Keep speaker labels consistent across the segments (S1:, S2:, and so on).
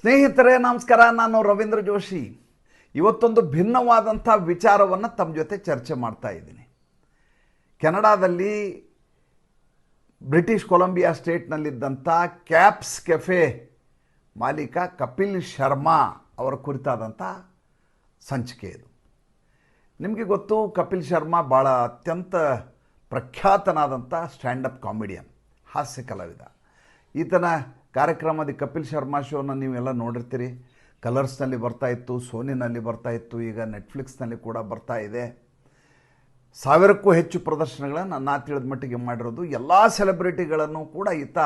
S1: ಸ್ನೇಹಿತರೆ, ನಮಸ್ಕಾರ. ನಾನು ರವೀಂದ್ರ ಜೋಶಿ. ಇವತ್ತೊಂದು ಭಿನ್ನವಾದಂಥ ವಿಚಾರವನ್ನು ತಮ್ಮ ಜೊತೆ ಚರ್ಚೆ ಮಾಡ್ತಾ ಇದ್ದೀನಿ. ಕೆನಡಾದಲ್ಲಿ ಬ್ರಿಟಿಷ್ ಕೊಲಂಬಿಯಾ ಸ್ಟೇಟ್ನಲ್ಲಿದ್ದಂಥ ಕ್ಯಾಪ್ಸ್ ಕೆಫೆ ಮಾಲೀಕ ಕಪಿಲ್ ಶರ್ಮಾ ಅವರ ಕುರಿತಾದಂಥ ಸಂಚಿಕೆ ಇದು. ನಿಮಗೆ ಗೊತ್ತು, ಕಪಿಲ್ ಶರ್ಮಾ ಭಾಳ ಅತ್ಯಂತ ಪ್ರಖ್ಯಾತನಾದಂಥ ಸ್ಟ್ಯಾಂಡಪ್ ಕಾಮಿಡಿಯನ್ ಹಾಸ್ಯ ಕಲಾವಿದ ಈತನ ಕಾರ್ಯಕ್ರಮದ ಕಪಿಲ್ ಶರ್ಮಾ ಶೋನ ನೀವೆಲ್ಲ ನೋಡಿರ್ತೀರಿ. ಕಲರ್ಸ್ನಲ್ಲಿ ಬರ್ತಾ ಇತ್ತು, ಸೋನಿನಲ್ಲಿ ಬರ್ತಾ ಇತ್ತು, ಈಗ ನೆಟ್ಫ್ಲಿಕ್ಸ್ನಲ್ಲಿ ಕೂಡ ಬರ್ತಾ ಇದೆ. ಸಾವಿರಕ್ಕೂ ಹೆಚ್ಚು ಪ್ರದರ್ಶನಗಳನ್ನು ನಾ ತಿಳಿದ ಮಟ್ಟಿಗೆ ಮಾಡಿರೋದು. ಎಲ್ಲ ಸೆಲೆಬ್ರಿಟಿಗಳನ್ನು ಕೂಡ ಈತ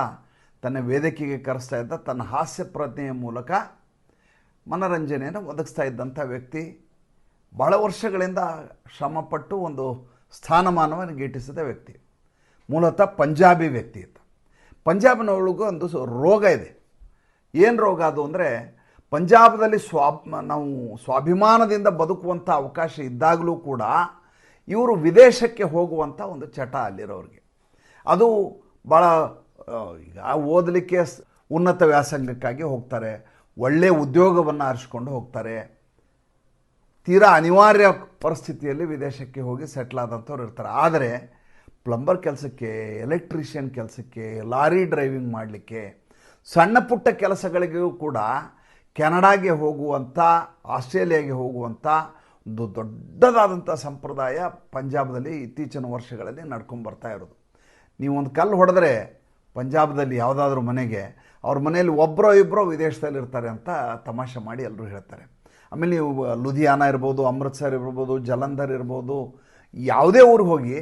S1: ತನ್ನ ವೇದಿಕೆಗೆ ಕರೆಸ್ತಾ ಇದ್ದ ತನ್ನ ಹಾಸ್ಯ ಪ್ರಜ್ಞೆಯ ಮೂಲಕ ಮನರಂಜನೆಯನ್ನು ಒದಗಿಸ್ತಾ ಇದ್ದಂಥ ವ್ಯಕ್ತಿ. ಬಹಳ ವರ್ಷಗಳಿಂದ ಶ್ರಮಪಟ್ಟು ಒಂದು ಸ್ಥಾನಮಾನವನ್ನು ಗೀಟಿಸಿದ ವ್ಯಕ್ತಿ. ಮೂಲತಃ ಪಂಜಾಬಿ ವ್ಯಕ್ತಿ ಈತ ಪಂಜಾಬ್ನೊಳಗೂ ಒಂದು ರೋಗ ಇದೆ. ಏನು ರೋಗ ಅದು ಅಂದರೆ ಪಂಜಾಬದಲ್ಲಿ ಸ್ವಾ ನಾವು ಸ್ವಾಭಿಮಾನದಿಂದ ಬದುಕುವಂಥ ಅವಕಾಶ ಇದ್ದಾಗಲೂ ಕೂಡ ಇವರು ವಿದೇಶಕ್ಕೆ ಹೋಗುವಂಥ ಒಂದು ಚಟ ಅಲ್ಲಿರೋರಿಗೆ. ಅದು ಭಾಳ ಈಗ ಓದಲಿಕ್ಕೆ ಉನ್ನತ ವ್ಯಾಸಂಗಕ್ಕಾಗಿ ಹೋಗ್ತಾರೆ ಒಳ್ಳೆಯ ಉದ್ಯೋಗವನ್ನು ಆರಿಸ್ಕೊಂಡು ಹೋಗ್ತಾರೆ. ತೀರಾ ಅನಿವಾರ್ಯ ಪರಿಸ್ಥಿತಿಯಲ್ಲಿ ವಿದೇಶಕ್ಕೆ ಹೋಗಿ ಸೆಟ್ಲ್ ಆದಂಥವ್ರು ಇರ್ತಾರೆ. ಆದರೆ ಪ್ಲಂಬರ್ ಕೆಲಸಕ್ಕೆ ಎಲೆಕ್ಟ್ರಿಷಿಯನ್ ಕೆಲಸಕ್ಕೆ, ಲಾರಿ ಡ್ರೈವಿಂಗ್ ಮಾಡಲಿಕ್ಕೆ, ಸಣ್ಣ ಪುಟ್ಟ ಕೆಲಸಗಳಿಗೂ ಕೂಡ ಕೆನಡಾಗೆ ಹೋಗುವಂಥ, ಆಸ್ಟ್ರೇಲಿಯಾಗೆ ಹೋಗುವಂಥ ಒಂದು ದೊಡ್ಡದಾದಂಥ ಸಂಪ್ರದಾಯ ಪಂಜಾಬದಲ್ಲಿ ಇತ್ತೀಚಿನ ವರ್ಷಗಳಲ್ಲಿ ನಡ್ಕೊಂಡು ಬರ್ತಾ ಇರೋದು. ನೀವು ಒಂದು ಕಲ್ಲು ಹೊಡೆದ್ರೆ ಪಂಜಾಬದಲ್ಲಿ ಯಾವುದಾದ್ರೂ ಮನೆಗೆ, ಅವ್ರ ಮನೆಯಲ್ಲಿ ಒಬ್ಬರೋ ಇಬ್ಬರೋ ವಿದೇಶದಲ್ಲಿ ಇರ್ತಾರೆ ಅಂತ ತಮಾಷೆ ಮಾಡಿ ಎಲ್ಲರೂ ಹೇಳ್ತಾರೆ. ಆಮೇಲೆ ನೀವು ಲುಧಿಯಾನ ಇರ್ಬೋದು, ಅಮೃತ್ಸರ್ ಇರ್ಬೋದು, ಜಲಂಧರ್ ಇರ್ಬೋದು, ಯಾವುದೇ ಊರಿಗೆ ಹೋಗಿ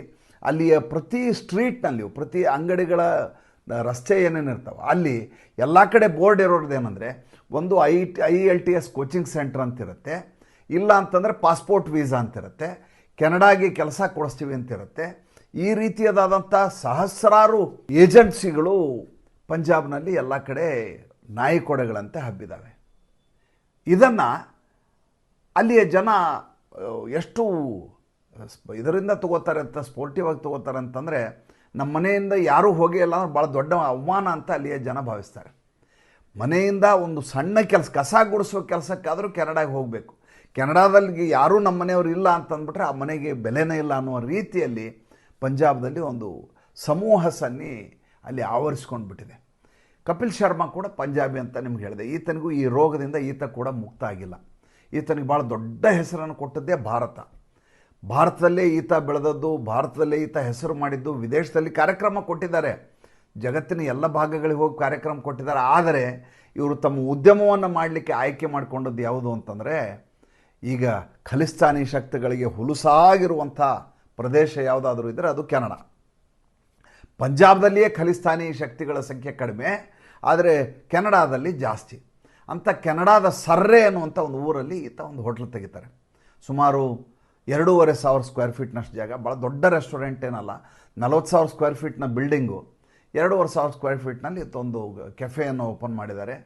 S1: ಅಲ್ಲಿಯ ಪ್ರತಿ ಸ್ಟ್ರೀಟ್ನಲ್ಲಿಯೂ ಪ್ರತಿ ಅಂಗಡಿಗಳ ರಸ್ತೆ ಏನೇನು ಇರ್ತಾವೆ, ಅಲ್ಲಿ ಎಲ್ಲ ಕಡೆ ಬೋರ್ಡ್ ಇರೋದು ಏನಂದರೆ, ಒಂದು I T I L T S coaching centre ಅಂತಿರುತ್ತೆ, ಇಲ್ಲ ಅಂತಂದರೆ ಪಾಸ್ಪೋರ್ಟ್ ವೀಸಾ ಅಂತಿರುತ್ತೆ, ಕೆನಡಾಗೆ ಕೆಲಸ ಕೊಡಿಸ್ತೀವಿ ಅಂತಿರುತ್ತೆ. ಈ ರೀತಿಯದಾದಂಥ ಸಹಸ್ರಾರು ಏಜೆನ್ಸಿಗಳು ಪಂಜಾಬ್ನಲ್ಲಿ ಎಲ್ಲ ಕಡೆ ನಾಯಿಕೊಡೆಗಳಂತೆ ಹಬ್ಬಿದ್ದಾವೆ ಇದನ್ನು ಅಲ್ಲಿಯ ಜನ ಎಷ್ಟು ಇದರಿಂದ ತಗೋತಾರೆ ಅಂತ ಸ್ಪೋರ್ಟಿವ್ ಆಗಿ ತಗೋತಾರೆ ಅಂತಂದರೆ ನಮ್ಮ ಮನೆಯಿಂದ ಯಾರೂ ಹೋಗೇ ಇಲ್ಲ ಅಂದ್ರೆ ಭಾಳ ದೊಡ್ಡ ಅವಮಾನ ಅಂತ ಅಲ್ಲಿಯ ಜನ ಭಾವಿಸ್ತಾರೆ. ಮನೆಯಿಂದ ಒಂದು ಸಣ್ಣ ಕೆಲಸ, ಕಸ ಗುಡಿಸೋ ಕೆಲಸಕ್ಕಾದರೂ ಕೆನಡಾಗೆ ಹೋಗಬೇಕು. ಕೆನಡಾದಲ್ಲಿ ಯಾರೂ ನಮ್ಮ ಮನೆಯವರು ಇಲ್ಲ ಅಂತಂದ್ಬಿಟ್ರೆ ಆ ಮನೆಗೆ ಬೆಲೆನೇ ಇಲ್ಲ ಅನ್ನೋ ರೀತಿಯಲ್ಲಿ ಪಂಜಾಬ್ದಲ್ಲಿ ಒಂದು ಸಮೂಹ ಸನ್ನಿ ಅಲ್ಲಿ ಆವರಿಸ್ಕೊಂಡು ಬಿಟ್ಟಿದೆ ಕಪಿಲ್ ಶರ್ಮಾ ಕೂಡ ಪಂಜಾಬಿ ಅಂತ ನಿಮ್ಗೆ ಹೇಳಿದೆ. ಈತನಿಗೂ ಈ ರೋಗದಿಂದ ಈತ ಕೂಡ ಮುಕ್ತ ಆಗಿಲ್ಲ. ಈತನಿಗೆ ಭಾಳ ದೊಡ್ಡ ಹೆಸರನ್ನು ಕೊಟ್ಟದ್ದೇ ಭಾರತ. ಭಾರತದಲ್ಲೇ ಈತ ಬೆಳೆದದ್ದು, ಭಾರತದಲ್ಲೇ ಈತ ಹೆಸರು ಮಾಡಿದ್ದು, ವಿದೇಶದಲ್ಲಿ ಕಾರ್ಯಕ್ರಮ ಕೊಟ್ಟಿದ್ದಾರೆ. ಜಗತ್ತಿನ ಎಲ್ಲ ಭಾಗಗಳಿಗೆ ಹೋಗಿ ಕಾರ್ಯಕ್ರಮ ಕೊಟ್ಟಿದ್ದಾರೆ. ಆದರೆ ಇವರು ತಮ್ಮ ಉದ್ಯಮವನ್ನು ಮಾಡಲಿಕ್ಕೆ ಆಯ್ಕೆ ಮಾಡಿಕೊಂಡದ್ದು ಯಾವುದು ಅಂತಂದರೆ, ಈಗ ಖಲಿಸ್ತಾನಿ ಶಕ್ತಿಗಳಿಗೆ ಹುಲುಸಾಗಿರುವಂಥ ಪ್ರದೇಶ ಯಾವುದಾದ್ರೂ ಇದ್ದರೆ ಅದು ಕೆನಡಾ. ಪಂಜಾಬ್ದಲ್ಲಿಯೇ ಖಲಿಸ್ತಾನಿ ಶಕ್ತಿಗಳ ಸಂಖ್ಯೆ ಕಡಿಮೆ, ಆದರೆ ಕೆನಡಾದಲ್ಲಿ ಜಾಸ್ತಿ. ಅಂತ ಕೆನಡಾದ ಸರ್ರೆ ಅನ್ನುವಂಥ ಒಂದು ಊರಲ್ಲಿ ಈತ ಒಂದು ಹೋಟ್ಲ್ ತೆಗಿತಾರೆ. ಸುಮಾರು ಎರಡೂವರೆ ಸಾವಿರ ಸ್ಕ್ವೇರ್ ಫೀಟ್ನಷ್ಟು ಜಾಗ. ಭಾಳ ದೊಡ್ಡ ರೆಸ್ಟೋರೆಂಟ್ ಏನಲ್ಲ, ನಲವತ್ತು ಸಾವಿರ ಸ್ಕ್ವೇರ್ ಫೀಟ್ನ ಬಿಲ್ಡಿಂಗು ಎರಡೂವರೆ ಸಾವಿರ ಸ್ಕ್ವೇರ್ ಫೀಟ್ನಲ್ಲಿ ಒಂದು ಕೆಫೆಯನ್ನು ಓಪನ್ ಮಾಡಿದ್ದಾರೆ.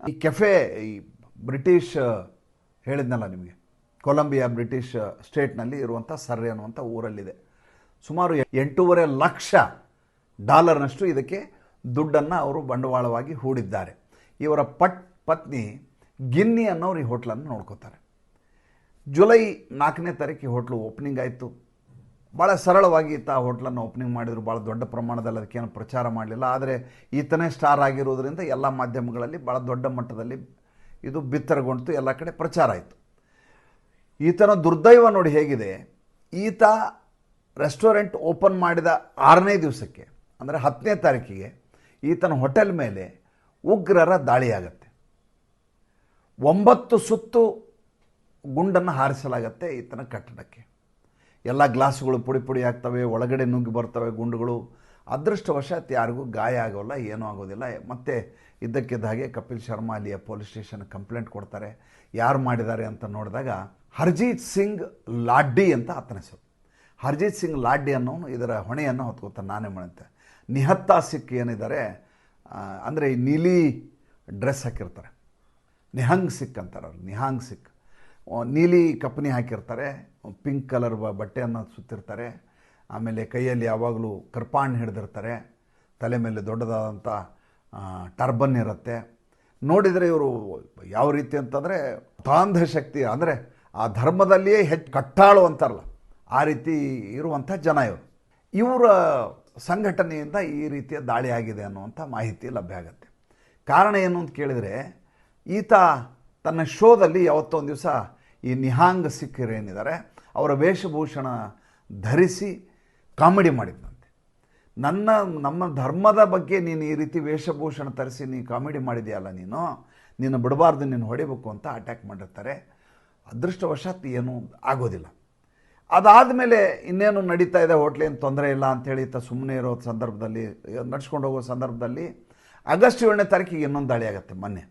S1: ಈ ಕೆಫೆ ಈ ಬ್ರಿಟಿಷ್ ಹೇಳಿದ್ನಲ್ಲ ನಿಮಗೆ ಕೊಲಂಬಿಯಾ ಬ್ರಿಟಿಷ್ ಸ್ಟೇಟ್ನಲ್ಲಿ ಇರುವಂಥ ಸರ್ರೆ ಅನ್ನುವಂಥ ಊರಲ್ಲಿದೆ. ಸುಮಾರು ಎಂಟೂವರೆ ಲಕ್ಷ ಡಾಲರ್ನಷ್ಟು ಇದಕ್ಕೆ ದುಡ್ಡನ್ನು ಅವರು ಬಂಡವಾಳವಾಗಿ ಹೂಡಿದ್ದಾರೆ. ಇವರ ಪಟ್, ಪತ್ನಿ ಗಿನ್ನಿ ಅನ್ನೋರು ಈ ಹೋಟ್ಲನ್ನು ನೋಡ್ಕೋತಾರೆ. ಜುಲೈ ನಾಲ್ಕನೇ ತಾರೀಕಿಗೆ ಹೋಟ್ಲು ಓಪನಿಂಗ್ ಆಯಿತು. ಭಾಳ ಸರಳವಾಗಿ ಆ ಹೋಟ್ಲನ್ನು ಓಪನಿಂಗ್ ಮಾಡಿದ್ರು. ಭಾಳ ದೊಡ್ಡ ಪ್ರಮಾಣದಲ್ಲಿ ಅದಕ್ಕೇನು ಪ್ರಚಾರ ಮಾಡಲಿಲ್ಲ. ಆದರೆ ಈತನೇ ಸ್ಟಾರ್ ಆಗಿರೋದ್ರಿಂದ ಎಲ್ಲ ಮಾಧ್ಯಮಗಳಲ್ಲಿ ಭಾಳ ದೊಡ್ಡ ಮಟ್ಟದಲ್ಲಿ ಇದು ಬಿತ್ತರಗೊಂಡಿತು. ಎಲ್ಲ ಕಡೆ ಪ್ರಚಾರ ಆಯಿತು. ಈತನ ದುರ್ದೈವ ನೋಡಿ ಹೇಗಿದೆ. ಈತ ರೆಸ್ಟೋರೆಂಟ್ ಓಪನ್ ಮಾಡಿದ ಆರನೇ ದಿವಸಕ್ಕೆ, ಅಂದರೆ ಹತ್ತನೇ ತಾರೀಕಿಗೆ, ಈತನ ಹೋಟೆಲ್ ಮೇಲೆ ಉಗ್ರರ ದಾಳಿಯಾಗತ್ತೆ. ಒಂಬತ್ತು ಸುತ್ತು ಗುಂಡನ್ನು ಹಾರಿಸಲಾಗತ್ತೆ ಈತನ ಕಟ್ಟಡಕ್ಕೆ. ಎಲ್ಲ ಗ್ಲಾಸ್ಗಳು ಪುಡಿ ಪುಡಿ ಆಗ್ತವೆ, ಒಳಗಡೆ ನುಗ್ಗಿ ಬರ್ತವೆ ಗುಂಡುಗಳು. ಅದೃಷ್ಟವಶಾತ್ ಯಾರಿಗೂ ಗಾಯ ಆಗೋಲ್ಲ, ಏನೂ ಆಗೋದಿಲ್ಲ. ಮತ್ತೆ ಇದ್ದಕ್ಕಿದ್ದ ಹಾಗೆ ಕಪಿಲ್ ಶರ್ಮಾ ಅಲ್ಲಿಯ ಪೊಲೀಸ್ ಸ್ಟೇಷನ್ ಕಂಪ್ಲೇಂಟ್ ಕೊಡ್ತಾರೆ. ಯಾರು ಮಾಡಿದ್ದಾರೆ ಅಂತ ನೋಡಿದಾಗ ಹರ್ಜೀತ್ ಸಿಂಗ್ ಲಾಡ್ಡಿ ಅಂತ ಆತನ ಹೆಸರು. ಹರ್ಜೀತ್ ಸಿಂಗ್ ಲಾಡ್ಡಿ ಅನ್ನೋನು ಇದರ ಹೊಣೆಯನ್ನು ಹೊತ್ಕೋತಾನೆ, ನಾನೇ ಮಾಡುತ್ತೆ ನಿಹತ್ತಾ ಸಿಕ್ ಏನಿದ್ದಾರೆ ಅಂದರೆ ನೀಲಿ ಡ್ರೆಸ್ ಹಾಕಿರ್ತಾರೆ. ನಿಹಂಗ್ ಸಿಕ್ ಅಂತಾರೆ ಅವ್ರು, ನಿಹಾಂಗ್ ಸಿಕ್. ನೀಲಿ ಕಪ್ಪನಿ ಹಾಕಿರ್ತಾರೆ ಪಿಂಕ್ ಕಲರ್ ಬಟ್ಟೆಯನ್ನು ಸುತ್ತಿರ್ತಾರೆ, ಆಮೇಲೆ ಕೈಯಲ್ಲಿ ಯಾವಾಗಲೂ ಕರ್ಪಾಣ್ ಹಿಡಿದಿರ್ತಾರೆ, ತಲೆ ಮೇಲೆ ದೊಡ್ಡದಾದಂಥ ಟರ್ಬನ್ ಇರುತ್ತೆ. ನೋಡಿದರೆ ಇವರು ಯಾವ ರೀತಿ ಅಂತಂದರೆ ತಾಂಧ ಶಕ್ತಿ, ಅಂದರೆ ಆ ಧರ್ಮದಲ್ಲಿಯೇ ಹೆಚ್ಚು ಕಟ್ಟಾಳು ಅಂತಾರಲ್ಲ, ಆ ರೀತಿ ಇರುವಂಥ ಜನ ಇವರು. ಇವರ ಸಂಘಟನೆಯಿಂದ ಈ ರೀತಿಯ ದಾಳಿ ಆಗಿದೆ ಅನ್ನುವಂಥ ಮಾಹಿತಿ ಲಭ್ಯ ಆಗುತ್ತೆ. ಕಾರಣ ಏನು ಅಂತ ಕೇಳಿದರೆ, ಈತ ತನ್ನ ಶೋದಲ್ಲಿ ಯಾವತ್ತೊಂದು ದಿವಸ ಈ ನಿಹಾಂಗ್ ಸಿಖ್ಖರು ಏನಿದ್ದಾರೆ, ಅವರ ವೇಷಭೂಷಣ ಧರಿಸಿ ಕಾಮಿಡಿ ಮಾಡಿದ್ನಂತೆ. ನನ್ನ, ನಮ್ಮ ಧರ್ಮದ ಬಗ್ಗೆ ನೀನು ಈ ರೀತಿ ವೇಷಭೂಷಣ ತರಿಸಿ ನೀ ಕಾಮಿಡಿ ಮಾಡಿದೆಯಲ್ಲ ನೀನು ನೀನು ಬಿಡಬಾರ್ದು, ನೀನು ಹೊಡಿಬೇಕು ಅಂತ ಅಟ್ಯಾಕ್ ಮಾಡಿರ್ತಾರೆ. ಅದೃಷ್ಟವಶಾತ್ ಏನೂ ಆಗೋದಿಲ್ಲ. ಅದಾದ ಮೇಲೆ ಇನ್ನೇನು ನಡೀತಾ ಇದೆ ಹೋಟ್ಲೇನು ತೊಂದರೆ ಇಲ್ಲ ಅಂಥೇಳಿ ತ ಸುಮ್ಮನೆ ಇರೋ ಸಂದರ್ಭದಲ್ಲಿ, ನಡ್ಸ್ಕೊಂಡು ಹೋಗೋ ಸಂದರ್ಭದಲ್ಲಿ ಆಗಸ್ಟ್ ಏಳನೇ ತಾರೀಕಿಗೆ ಇನ್ನೊಂದು ದಾಳಿ ಆಗುತ್ತೆ ಮೊನ್ನೆ.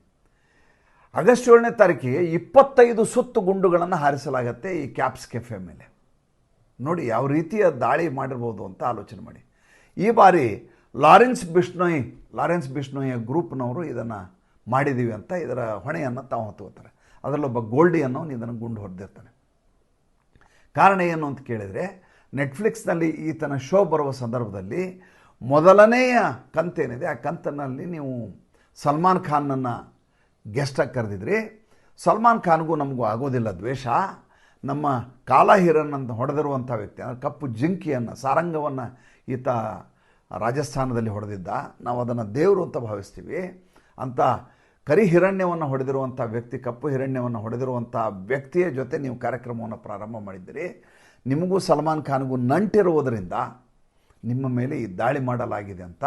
S1: ಆಗಸ್ಟ್ ಏಳನೇ ತಾರೀಕಿಗೆ ಇಪ್ಪತ್ತೈದು ಸುತ್ತು ಗುಂಡುಗಳನ್ನು ಹಾರಿಸಲಾಗತ್ತೆ ಈ ಕ್ಯಾಪ್ಸ್ ಕೆಫೆ ಮೇಲೆ. ನೋಡಿ, ಯಾವ ರೀತಿಯ ದಾಳಿ ಮಾಡಿರ್ಬೋದು ಅಂತ ಆಲೋಚನೆ ಮಾಡಿ. ಈ ಬಾರಿ ಲಾರೆನ್ಸ್ ಬಿಷ್ಣೋಯ್, ಲಾರೆನ್ಸ್ ಬಿಷ್ಣೋಯ ಗ್ರೂಪ್ನವರು ಇದನ್ನು ಮಾಡಿದ್ದೀವಿ ಅಂತ ಇದರ ಹೊಣೆಯನ್ನು ತಾವು ಹೊತ್ತುಕೋತಾರೆ ಅದರಲ್ಲೊಬ್ಬ ಗೋಲ್ಡಿ ಅನ್ನೋನು ಇದನ್ನು ಗುಂಡು ಹೊಡೆದಿರ್ತಾನೆ. ಕಾರಣ ಏನು ಅಂತ ಕೇಳಿದರೆ, ನೆಟ್ಫ್ಲಿಕ್ಸ್ನಲ್ಲಿ ಈತನ ಶೋ ಬರುವ ಸಂದರ್ಭದಲ್ಲಿ ಮೊದಲನೆಯ ಕಂತೇನಿದೆ. ಆ ಕಂತಿನಲ್ಲಿ ನೀವು ಸಲ್ಮಾನ್ ಖಾನ್ನನ್ನು ಗೆಸ್ಟಾಗಿ ಕರೆದಿದ್ರಿ, ಸಲ್ಮಾನ್ ಖಾನ್ಗೂ ನಮಗೂ ಆಗೋದಿಲ್ಲ ದ್ವೇಷ. ನಮ್ಮ ಕಾಲ ಹಿರನ್ನಂತ ಹೊಡೆದಿರುವಂಥ ವ್ಯಕ್ತಿ, ಅಂದರೆ ಕಪ್ಪು ಜಿಂಕಿಯನ್ನು, ಸಾರಂಗವನ್ನು ಈತ ರಾಜಸ್ಥಾನದಲ್ಲಿ ಹೊಡೆದಿದ್ದ. ನಾವು ಅದನ್ನು ದೇವರು ಅಂತ ಭಾವಿಸ್ತೀವಿ. ಅಂತ ಕರಿ ಹಿರಣ್ಯವನ್ನು ಹೊಡೆದಿರುವಂಥ ವ್ಯಕ್ತಿ, ಕಪ್ಪು ಹಿರಣ್ಯವನ್ನು ಹೊಡೆದಿರುವಂಥ ವ್ಯಕ್ತಿಯ ಜೊತೆ ನೀವು ಕಾರ್ಯಕ್ರಮವನ್ನು ಪ್ರಾರಂಭ ಮಾಡಿದ್ದೀರಿ. ನಿಮಗೂ ಸಲ್ಮಾನ್ ಖಾನ್ಗೂ ನಂಟಿರುವುದರಿಂದ ನಿಮ್ಮ ಮೇಲೆ ಈ ದಾಳಿ ಮಾಡಲಾಗಿದೆ ಅಂತ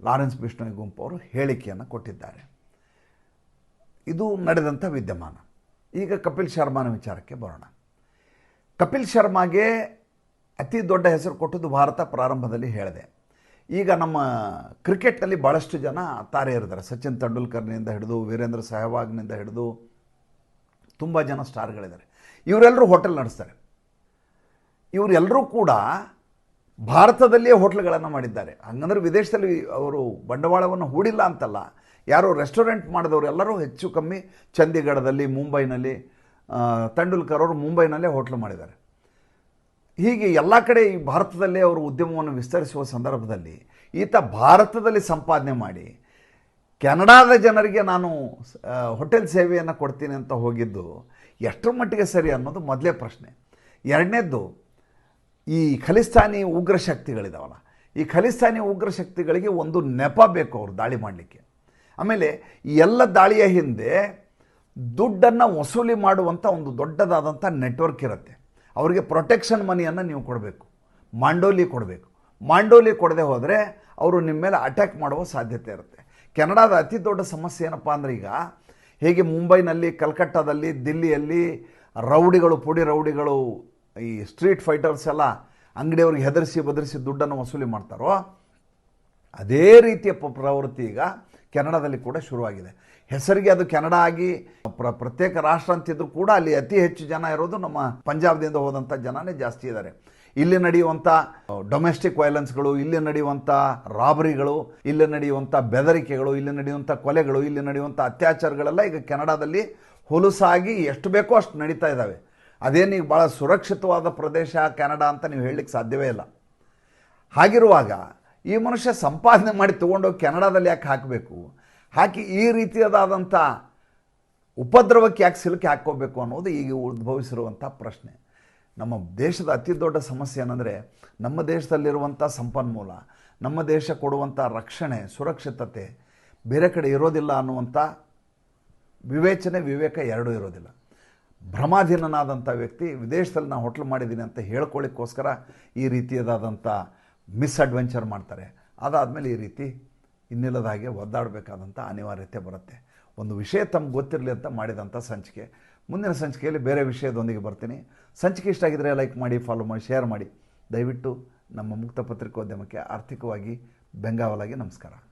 S1: ಲಾರೆನ್ಸ್ ಬಿಷ್ಣೋಯ್ ಗುಂಪು ಅವರು ಹೇಳಿಕೆಯನ್ನು ಕೊಟ್ಟಿದ್ದಾರೆ. ಇದು ನಡೆದಂಥ ವಿದ್ಯಮಾನ. ಈಗ ಕಪಿಲ್ ಶರ್ಮಾನ ವಿಚಾರಕ್ಕೆ ಬರೋಣ. ಕಪಿಲ್ ಶರ್ಮಾಗೆ ಅತಿ ದೊಡ್ಡ ಹೆಸರು ಕೊಟ್ಟದ್ದು ಭಾರತ ಪ್ರಾರಂಭದಲ್ಲಿ ಹೇಳಿದೆ. ಈಗ ನಮ್ಮ ಕ್ರಿಕೆಟ್ನಲ್ಲಿ ಭಾಳಷ್ಟು ಜನ ತಾರೆ ಇರ್ತಾರೆ ಸಚಿನ್ ತೆಂಡೂಲ್ಕರ್ನಿಂದ ಹಿಡಿದು ವೀರೇಂದ್ರ ಸೆಹವಾಗ್ನಿಂದ ಹಿಡಿದು ತುಂಬ ಜನ ಸ್ಟಾರ್ಗಳಿದ್ದಾರೆ. ಇವರೆಲ್ಲರೂ ಹೋಟೆಲ್ ನಡೆಸ್ತಾರೆ. ಇವರೆಲ್ಲರೂ ಕೂಡ ಭಾರತದಲ್ಲಿಯೇ ಹೋಟ್ಲ್ಗಳನ್ನು ಮಾಡಿದ್ದಾರೆ. ಹಂಗಂದ್ರೆ ವಿದೇಶದಲ್ಲಿ ಅವರು ಬಂಡವಾಳವನ್ನು ಹೂಡಿಲ್ಲ ಅಂತಲ್ಲ. ಯಾರು ರೆಸ್ಟೋರೆಂಟ್ ಮಾಡಿದವರು ಎಲ್ಲರೂ ಹೆಚ್ಚು ಕಮ್ಮಿ ಚಂಡೀಗಢದಲ್ಲಿ, ಮುಂಬೈನಲ್ಲಿ ತಂಡುಲ್ಕರ್ ಅವರು ಮುಂಬೈನಲ್ಲೇ ಹೋಟ್ಲು ಮಾಡಿದ್ದಾರೆ. ಹೀಗೆ ಎಲ್ಲ ಕಡೆ ಈ ಭಾರತದಲ್ಲೇ ಅವರು ಉದ್ಯಮವನ್ನು ವಿಸ್ತರಿಸುವ ಸಂದರ್ಭದಲ್ಲಿ ಈತ ಭಾರತದಲ್ಲಿ ಸಂಪಾದನೆ ಮಾಡಿ ಕೆನಡಾದ ಜನರಿಗೆ ನಾನು ಹೋಟೆಲ್ ಸೇವೆಯನ್ನು ಕೊಡ್ತೀನಿ ಅಂತ ಹೋಗಿದ್ದು ಎಷ್ಟರ ಮಟ್ಟಿಗೆ ಸರಿ ಅನ್ನೋದು ಮೊದಲೇ ಪ್ರಶ್ನೆ. ಎರಡನೇದ್ದು, ಈ ಖಲಿಸ್ತಾನಿ ಉಗ್ರ ಶಕ್ತಿಗಳಿದಾವಲ್ಲ, ಈ ಖಲಿಸ್ತಾನಿ ಉಗ್ರ ಶಕ್ತಿಗಳಿಗೆ ಒಂದು ನೆಪ ಬೇಕು ಅವರು ದಾಳಿ ಮಾಡಲಿಕ್ಕೆ. ಆಮೇಲೆ ಎಲ್ಲ ದಾಳಿಯ ಹಿಂದೆ ದುಡ್ಡನ್ನು ವಸೂಲಿ ಮಾಡುವಂಥ ಒಂದು ದೊಡ್ಡದಾದಂಥ ನೆಟ್ವರ್ಕ್ ಇರುತ್ತೆ. ಅವರಿಗೆ ಪ್ರೊಟೆಕ್ಷನ್ ಮನಿಯನ್ನು ನೀವು ಕೊಡಬೇಕು. ಮಾಂಡೋಲಿ ಕೊಡಬೇಕು. ಮಾಂಡೋಲಿ ಕೊಡದೆ ಹೋದರೆ ಅವರು ನಿಮ್ಮ ಮೇಲೆ ಅಟ್ಯಾಕ್ ಮಾಡುವ ಸಾಧ್ಯತೆ ಇರುತ್ತೆ. ಕೆನಡಾದ ಅತಿ ದೊಡ್ಡ ಸಮಸ್ಯೆ ಏನಪ್ಪ ಅಂದರೆ ಈಗ ಹೇಗೆ ಮುಂಬೈನಲ್ಲಿ ಕಲ್ಕಟ್ಟಾದಲ್ಲಿ ದಿಲ್ಲಿಯಲ್ಲಿ ರೌಡಿಗಳು, ಪುಡಿ ರೌಡಿಗಳು, ಈ ಸ್ಟ್ರೀಟ್ ಫೈಟರ್ಸ್ ಎಲ್ಲ ಅಂಗಡಿಯವ್ರಿಗೆ ಹೆದರಿಸಿ, ಬದರಿಸಿ ದುಡ್ಡನ್ನು ವಸೂಲಿ ಮಾಡ್ತಾರೋ, ಅದೇ ರೀತಿಯ ಪ್ರವೃತ್ತಿ ಈಗ ಕೆನಡಾದಲ್ಲಿ ಕೂಡ ಶುರುವಾಗಿದೆ. ಹೆಸರಿಗೆ ಅದು ಕೆನಡಾ ಆಗಿ ಪ್ರ, ಪ್ರತ್ಯೇಕ ರಾಷ್ಟ್ರ ಅಂತಿದ್ರು ಕೂಡ ಅಲ್ಲಿ ಅತಿ ಹೆಚ್ಚು ಜನ ಇರೋದು ನಮ್ಮ ಪಂಜಾಬ್ದಿಂದ ಹೋದಂಥ ಜನನೇ ಜಾಸ್ತಿ ಇದ್ದಾರೆ. ಇಲ್ಲಿ ನಡೆಯುವಂಥ ಡೊಮೆಸ್ಟಿಕ್ ವೈಲೆನ್ಸ್ಗಳು ಇಲ್ಲಿ ನಡೆಯುವಂಥ ರಾಬರಿಗಳು ಇಲ್ಲಿ ನಡೆಯುವಂಥ ಬೆದರಿಕೆಗಳು, ಇಲ್ಲಿ ನಡೆಯುವಂಥ ಕೊಲೆಗಳು, ಇಲ್ಲಿ ನಡೆಯುವಂಥ ಅತ್ಯಾಚಾರಗಳೆಲ್ಲ ಈಗ ಕೆನಡಾದಲ್ಲಿ ಹೊಲಸಾಗಿ ಎಷ್ಟು ಬೇಕೋ ಅಷ್ಟು ನಡೀತಾ ಇದ್ದಾವೆ. ಅದೇನೀಗ ಭಾಳ ಸುರಕ್ಷಿತವಾದ ಪ್ರದೇಶ ಕೆನಡಾ ಅಂತ ನೀವು ಹೇಳಲಿಕ್ಕೆ ಸಾಧ್ಯವೇ ಇಲ್ಲ. ಹಾಗಿರುವಾಗ ಈ ಮನುಷ್ಯ ಸಂಪಾದನೆ ಮಾಡಿ ತೊಗೊಂಡೋಗಿ ಕೆನಡಾದಲ್ಲಿ ಯಾಕೆ ಹಾಕಬೇಕು? ಹಾಕಿ ಈ ರೀತಿಯದಾದಂಥ ಉಪದ್ರವಕ್ಕೆ ಯಾಕೆ ಸಿಲುಕಿ ಹಾಕ್ಕೋಬೇಕು ಅನ್ನೋದು ಈಗ ಉದ್ಭವಿಸಿರುವಂಥ ಪ್ರಶ್ನೆ. ನಮ್ಮ ದೇಶದ ಅತಿ ದೊಡ್ಡ ಸಮಸ್ಯೆ ಏನಂದರೆ ನಮ್ಮ ದೇಶದಲ್ಲಿರುವಂಥ ಸಂಪನ್ಮೂಲ, ನಮ್ಮ ದೇಶ ಕೊಡುವಂಥ ರಕ್ಷಣೆ, ಸುರಕ್ಷಿತತೆ ಬೇರೆ ಕಡೆ ಇರೋದಿಲ್ಲ ಅನ್ನುವಂಥ ವಿವೇಚನೆ, ವಿವೇಕ ಎರಡೂ ಇರೋದಿಲ್ಲ. ಭ್ರಮಾಧೀನನಾದಂಥ ವ್ಯಕ್ತಿ ವಿದೇಶದಲ್ಲಿ ನಾನು ಹೋಟ್ಲ್ ಮಾಡಿದ್ದೀನಿ ಅಂತ ಹೇಳ್ಕೊಳ್ಳಿಕ್ಕೋಸ್ಕರ ಈ ರೀತಿಯದಾದಂಥ ಮಿಸ್ಅಡ್ವೆಂಚರ್ ಮಾಡ್ತಾರೆ. ಅದಾದಮೇಲೆ ಈ ರೀತಿ ಇನ್ನಿಲ್ಲದ ಹಾಗೆ ಒದ್ದಾಡಬೇಕಾದಂಥ ಅನಿವಾರ್ಯತೆ ಬರುತ್ತೆ. ಒಂದು ವಿಷಯ ತಮ್ಗೆ ಗೊತ್ತಿರಲಿ ಅಂತ ಮಾಡಿದಂಥ ಸಂಚಿಕೆ. ಮುಂದಿನ ಸಂಚಿಕೆಯಲ್ಲಿ ಬೇರೆ ವಿಷಯದೊಂದಿಗೆ ಬರ್ತೀನಿ. ಸಂಚಿಕೆ ಇಷ್ಟ ಆಗಿದ್ರೆ ಲೈಕ್ ಮಾಡಿ ಫಾಲೋ ಮಾಡಿ ಶೇರ್ ಮಾಡಿ. ದಯವಿಟ್ಟು ನಮ್ಮ ಮುಕ್ತ ಪತ್ರಿಕೋದ್ಯಮಕ್ಕೆ ಆರ್ಥಿಕವಾಗಿ ಬೆಂಗಾವಲಾಗಿ ನಮಸ್ಕಾರ.